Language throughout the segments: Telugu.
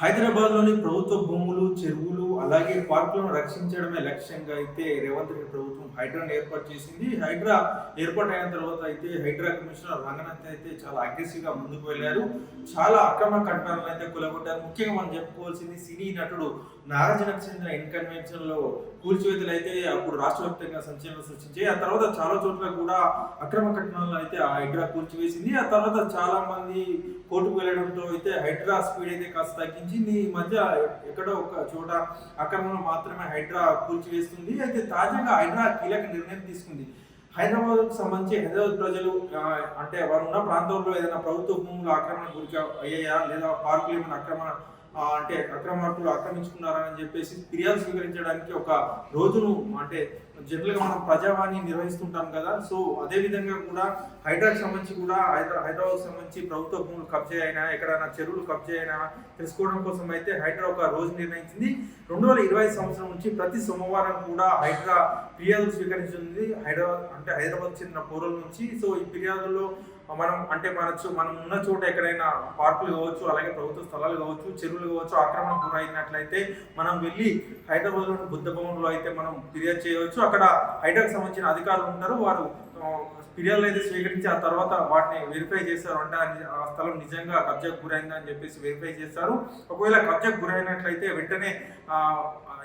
హైదరాబాద్లోని ప్రభుత్వ భూములు చెరువులు అలాగే పార్కులను రక్షించడమే లక్ష్యంగా అయితే రేవంత్ రెడ్డి ప్రభుత్వం హైడ్రాను ఏర్పాటు చేసింది. హైడ్రా ఏర్పాటు అయిన తర్వాత అయితే హైడ్రా కమిషనర్ రంగనాథ్ అయితే చాలా అగ్రెసివ్గా ముందుకు వెళ్ళారు. చాలా అక్రమ కట్టడాలను అయితే కొలగొట్టారు ముఖ్యంగా మనం చెప్పుకోవాల్సింది సినీ నటుడు నాగార్జునకు చెందిన ఇన్కన్వెన్షన్లో కూల్చివేతలు అయితే అప్పుడు రాష్ట్ర వ్యాప్తంగా సంచలనం సృష్టించాయి. ఆ తర్వాత చాలా చోట్ల కూడా అక్రమ కట్టడాలను అయితే ఆ హైడ్రా కూల్చివేసింది. ఆ తర్వాత చాలా మంది కోర్టుకు వెళ్ళడంతో అయితే హైడ్రా స్పీడ్ అయితే కాస్త తగ్గింది. తగ్గించింది ఈ మధ్య ఎక్కడో ఒక చోట అక్రమంలో మాత్రమే హైడ్రా కూల్చివేస్తుంది. అయితే తాజాగా హైడ్రా కీలక నిర్ణయం తీసుకుంది. హైదరాబాద్కు సంబంధించి హైదరాబాద్ ప్రజలు అంటే వారు ఉన్న ప్రాంతంలో ఏదైనా ప్రభుత్వ భూములు ఆక్రమణ గురి అయ్యాయా? లేదా పార్కులు ఏమైనా ఆక్రమణ అంటే అక్రమార్కులు ఆక్రమించుకున్నారని చెప్పేసి ఫిర్యాదు స్వీకరించడానికి ఒక రోజును అంటే జనరల్గా మనం ప్రజావాణి నిర్వహిస్తుంటాం కదా. సో అదే విధంగా కూడా హైడ్రాకి సంబంధించి కూడా హైదరా హైదరాబాద్ సంబంధించి ప్రభుత్వ భూములు కబ్జా అయినా ఎక్కడైనా చెరువులు కబ్జా అయినా తెలుసుకోవడం కోసం అయితే హైడ్రా ఒక రోజు నిర్ణయించింది. రెండు వేల ఇరవై సంవత్సరం నుంచి ప్రతి సోమవారం కూడా హైడ్రా ఫిర్యాదులు స్వీకరించింది హైదరాబాద్ అంటే హైదరాబాద్ చెందిన పౌరుల నుంచి. సో ఈ ఫిర్యాదుల్లో మనం అంటే మన మనం ఉన్న చోట ఎక్కడైనా పార్కులు కావచ్చు అలాగే ప్రభుత్వ స్థలాలు కావచ్చు చెరువులు కావచ్చు ఆక్రమణ గురైనట్లయితే మనం వెళ్ళి హైదరాబాద్లోని బుద్ధ భవన్లో అయితే మనం ఫిర్యాదు చేయవచ్చు. అక్కడ హైడ్రాకి సంబంధించిన అధికారులు ఉంటారు. వారు ఫిర్యాదులు అయితే స్వీకరించి ఆ తర్వాత వాటిని వెరిఫై చేస్తారు. అంటే ఆ స్థలం నిజంగా కబ్జాకు గురైందా అని చెప్పేసి వెరిఫై చేస్తారు. ఒకవేళ కబ్జాకు గురైనట్లయితే వెంటనే ఆ,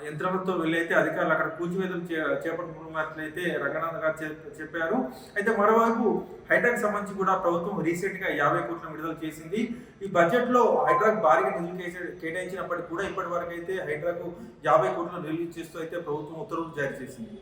యంత్రాలతో వెళ్ళైతే అధికారులు అక్కడ కూల్చివేతలు చే చేపట్టుకున్నట్లయితే రంగనాథ్ గారు చెప్పారు. అయితే మరోవైపు హైడ్రాకి సంబంధించి కూడా ప్రభుత్వం రీసెంట్గా యాభై కోట్ల విడుదల చేసింది. ఈ బడ్జెట్లో హైడ్రాకు భారీగా నిధులు కేటాయించినప్పటికీ కూడా ఇప్పటి వరకు అయితే హైడ్రాకు యాభై కోట్ల రిలీజ్ చేస్తూ అయితే ప్రభుత్వం ఉత్తర్వులు జారీ చేసింది.